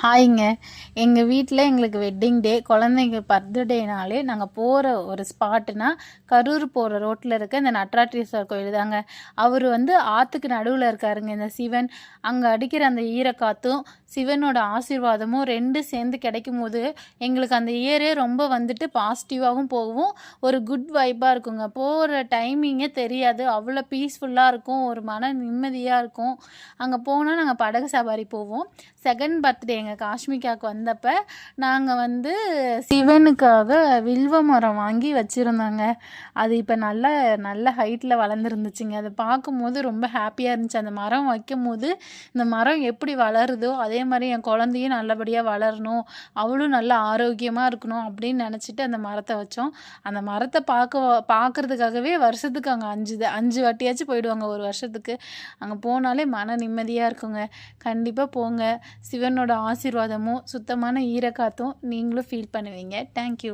ஹாய்ங்க. எங்கள் வீட்டில் எங்களுக்கு வெட்டிங் டே குழந்தைங்க பர்த்டேனாலே நாங்கள் போகிற ஒரு ஸ்பாட்டுனா கரூர் போகிற ரோட்டில் இருக்க இந்த நட்ராட்ரீஸ்வர் கோயில் தாங்க. அவர் வந்து ஆற்றுக்கு நடுவில் இருக்காருங்க இந்த சிவன். அங்கே அடிக்கிற அந்த ஈரக்காத்தும் சிவனோட ஆசீர்வாதமும் ரெண்டு சேர்ந்து கிடைக்கும் போது எங்களுக்கு அந்த இயரே ரொம்ப வந்துட்டு பாசிட்டிவாகவும் போகும். ஒரு குட் வைப்பாக இருக்குங்க. போகிற டைமிங்கே தெரியாது. அவ்வளோ பீஸ்ஃபுல்லாக இருக்கும். ஒரு மன நிம்மதியாக இருக்கும். அங்கே போனால் நாங்கள் படகு சவாரி போவோம். செகண்ட் பர்த்டே எங்கள் காஷ்மிகாவுக்கு வந்தப்போ நாங்கள் வந்து சிவனுக்காக வில்வ மரம் வாங்கி வச்சுருந்தோங்க. அது இப்போ நல்ல நல்ல ஹைட்டில் வளர்ந்துருந்துச்சுங்க. அதை பார்க்கும்போது ரொம்ப ஹாப்பியாக இருந்துச்சு. அந்த மரம் வைக்கும் போது இந்த மரம் எப்படி வளருதோ அதே மாதிரி என் குழந்தையும் நல்லபடியாக வளரணும். அவளும் நல்லா ஆரோக்கியமாக இருக்கணும் அப்படின்னு நினச்சிட்டு அந்த மரத்தை வச்சோம். அந்த மரத்தை பார்க்க பார்க்குறதுக்காகவே வருஷத்துக்கு அங்கே அஞ்சு அஞ்சு வாட்டியாச்சும் போயிடுவாங்க ஒரு வருஷத்துக்கு. அங்கே போனாலே மன நிம்மதியாக இருக்குங்க. கண்டிப்பாக போங்க. சிவனோட ஆசீர்வாதமும் சுத்தமான ஈரக்காத்தும் நீங்களும் ஃபீல் பண்ணுவீங்க. தேங்க்யூ